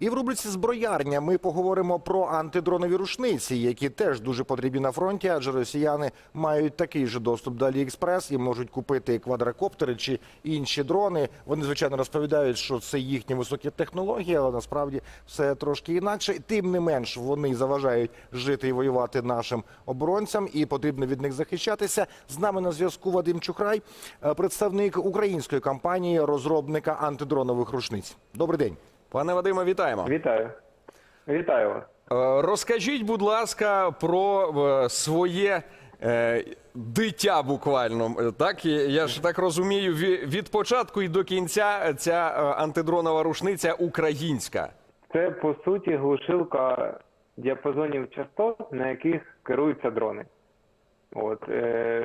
І в рубриці зброярня ми поговоримо про антидронові рушниці, які теж дуже потрібні на фронті, адже росіяни мають такий же доступ до Аліекспрес і можуть купити квадрокоптери чи інші дрони. Вони звичайно розповідають, що це їхні високі технології, але насправді все трошки інакше. Тим не менш, вони заважають жити і воювати нашим оборонцям, і потрібно від них захищатися. З нами на зв'язку Вадим Чухрай, е, представник української компанії розробника антидронових рушниць. Добрий день. Пане Вадиме, вітаємо. Вітаю. Вітаю вас. Е, Розкажіть, будь ласка, про е, своє е, дитя буквально. Так, я ж так розумію, від початку і до кінця ця антидронова рушниця українська. Це по суті глушилка діапазонів частот, на яких керуються дрони. От,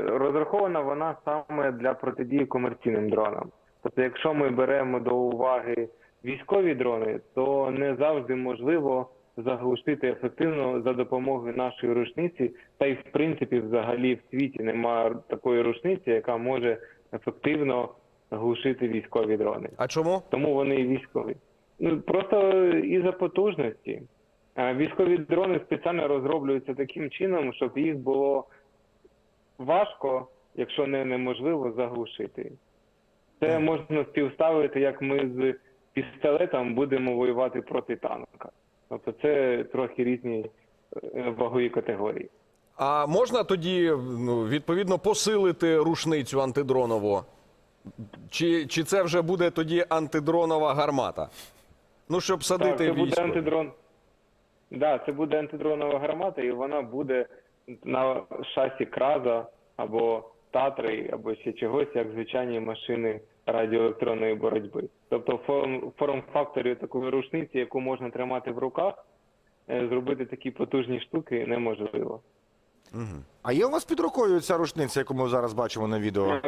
розрахована вона саме для протидії комерційним дронам. Тобто, якщо ми беремо до уваги військові дрони, то не завжди можливо заглушити ефективно за допомогою нашої рушниці. Та й в принципі, взагалі, в світі немає такої рушниці, яка може ефективно глушити військові дрони. А чому? тому вони і військові. Ну просто із-за потужності. Військові дрони спеціально розроблюються таким чином, щоб їх було важко, якщо не неможливо, заглушити. Це можна співставити, як ми з пістолетом будемо воювати проти танка. Тобто це трохи різні е, вагові категорії. А можна тоді ну, відповідно посилити рушницю антидронову? Чи, чи це вже буде тоді антидронова гармата? Ну, щоб Так, садити це буде антидрон. Да, це буде антидронова гармата, і вона буде на шасі Краза або Татри, або ще чогось, як звичайні машини радіоелектронної боротьби. Тобто форм, форм факторів такої рушниці, яку можна тримати в руках, е, зробити такі потужні штуки неможливо. А є у вас під рукою ця рушниця, яку ми зараз бачимо на відео?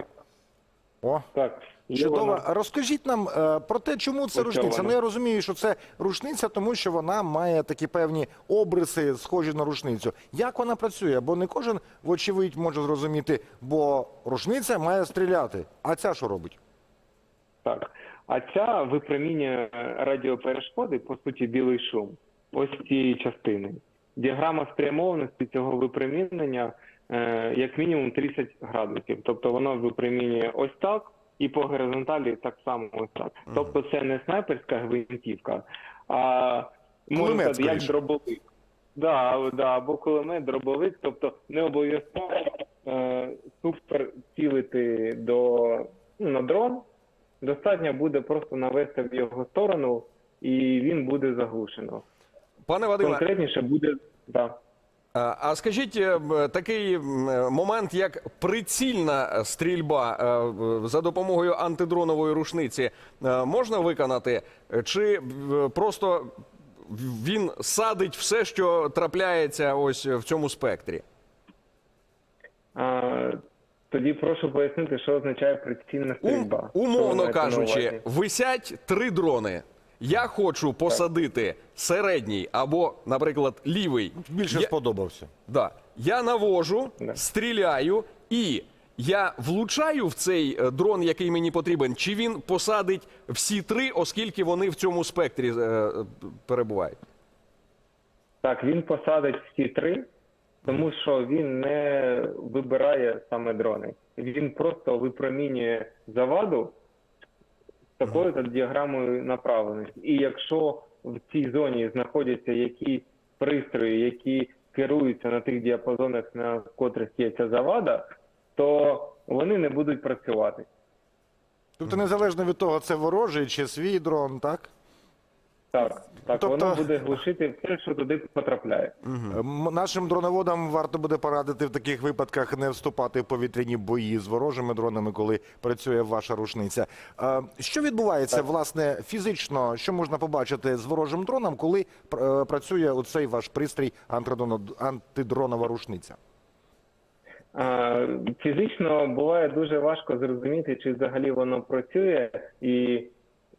О, Так, чудово. вона. Розкажіть нам е, про те, чому це рушниця. вона. Ну я розумію, що це рушниця, тому що вона має такі певні обриси, схожі на рушницю. Як вона працює? Бо не кожен, вочевидь, може зрозуміти, бо рушниця має стріляти. А ця що робить? Так. А ця випромінює радіоперешкоди, по суті, білий шум, ось цієї частини. Діаграма спрямованості цього випромінення як мінімум 30 градусів. Тобто воно випромінює ось так і по горизонталі так само ось так. Тобто це не снайперська гвинтівка, а можна як дробовик. Да, да, або кулемет, дробовик, тобто не обов'язково е, супер цілити до ну, на дрон. Достатньо буде просто навести в його сторону, і він буде заглушено. Пане Вадиме, Конкретніше буде да. А скажіть е, такий момент, як прицільна стрільба е, за допомогою антидронової рушниці е, можна виконати? Чи просто він садить все, що трапляється ось в цьому спектрі? А, тоді прошу пояснити, що означає прицільна стрільба. Що умовно кажучи, висять три дрони. Я хочу посадити середній або, наприклад, лівий. Більше Я- сподобався. Да. Я навожу, Да. стріляю, і я влучаю в цей е, дрон, який мені потрібен, чи він посадить всі три, оскільки вони в цьому спектрі е, е, перебувають. Так, він посадить всі три, тому що він не вибирає саме дрони. Він просто випромінює заваду такою та діаграмою направленості. І якщо в цій зоні знаходяться якісь пристрої, які керуються на тих діапазонах, на котрих є ця завада, то вони не будуть працювати. Тобто, незалежно від того, це ворожий чи свій дрон, так? Так, так Тобто- воно буде глушити все, що туди потрапляє. М, Нашим дроноводам варто буде порадити в таких випадках не вступати в повітряні бої з ворожими дронами, коли працює ваша рушниця. Е, Що відбувається власне фізично? Що можна побачити з ворожим дроном, коли пр- е, працює оцей ваш пристрій антидроно- антидронова рушниця? А, Фізично буває дуже важко зрозуміти, чи взагалі воно працює і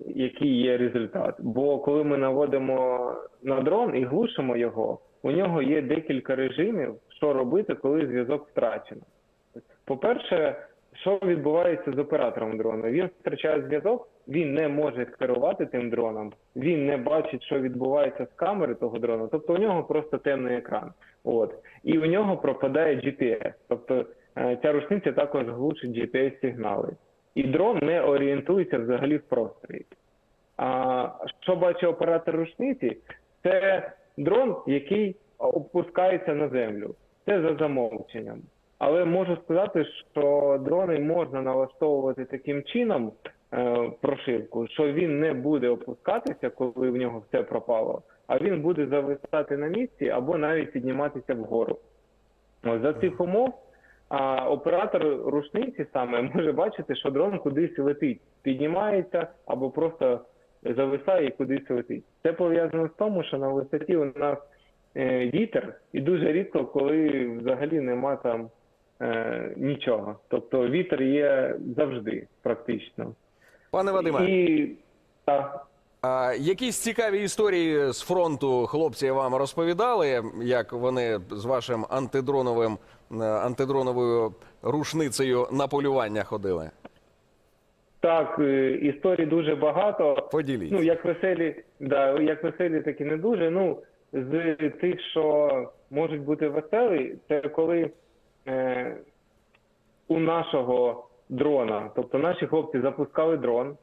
який є результат. Бо коли ми наводимо на дрон і глушимо його, у нього є декілька режимів, що робити, коли зв'язок втрачено. По-перше, що відбувається з оператором дрона? Він втрачає зв'язок, він не може керувати тим дроном, він не бачить, що відбувається з камери того дрона. Тобто у нього просто темний екран. От і у нього пропадає GPS. Тобто е, ця рушниця також глушить GPS-сигнали. І дрон не орієнтується взагалі в просторі. А що бачить оператор рушниці? Це дрон, який опускається на землю. Це за замовченням. Але можу сказати, що дрони можна налаштовувати таким чином е, прошивку, що він не буде опускатися, коли в нього все пропало, а він буде зависати на місці або навіть підніматися вгору. За цих умов а оператор рушниці саме може бачити, що дрон кудись летить, піднімається або просто зависає і кудись летить. Це пов'язано з тому, що на висоті у нас е, вітер, і дуже рідко, коли взагалі нема там е, нічого. Тобто вітер є завжди, практично. Пане Вадиме, І так. а якісь цікаві історії з фронту хлопці вам розповідали, як вони з вашим антидроновим антидроновою рушницею на полювання ходили? Так, е, історій дуже багато. Поділіться. Ну, як веселі, да, як веселі, так і не дуже. Ну, з тих, що можуть бути веселі, це коли е, у нашого дрона, тобто наші хлопці запускали дрон,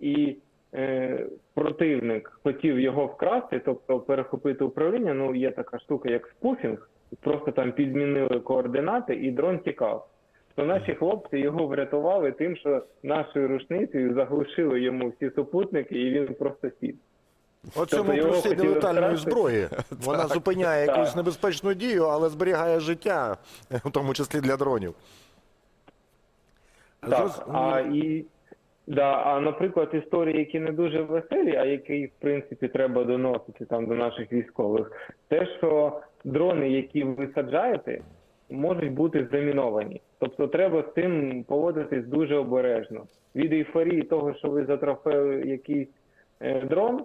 і е, противник хотів його вкрасти, тобто перехопити управління. Ну, є така штука, як спуфінг, просто там підмінили координати, і дрон тікав. То наші хлопці його врятували тим, що нашою рушницею заглушили йому всі супутники, і він просто сів. От Тобто цьому його плюси хотіли нелетальної зброї. Вона зупиняє Так. якусь небезпечну дію, але зберігає життя, в тому числі для дронів. Так, Зрозуміло. а і да, а наприклад, історії, які не дуже веселі, а які в принципі треба доносити там до наших військових, те, що дрони, які ви саджаєте, можуть бути заміновані. Тобто треба з цим поводитись дуже обережно. Від ейфорії того, що ви затрофили якийсь е, дрон,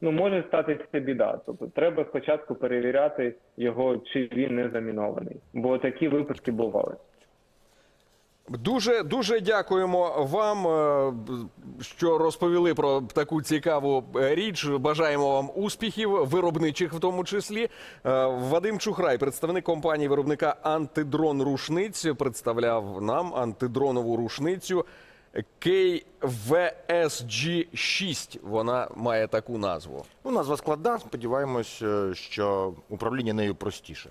ну може статися біда. Тобто треба спочатку перевіряти його, чи він не замінований. Бо такі випадки бували. Дуже дуже дякуємо вам, е, що розповіли про таку цікаву е, річ. Бажаємо вам успіхів, виробничих в тому числі. Е, Вадим Чухрай, представник компанії виробника антидрон рушниць, представляв нам антидронову рушницю KVSG 6 Вона має таку назву. Ну, назва складна. Сподіваємось, що управління нею простіше.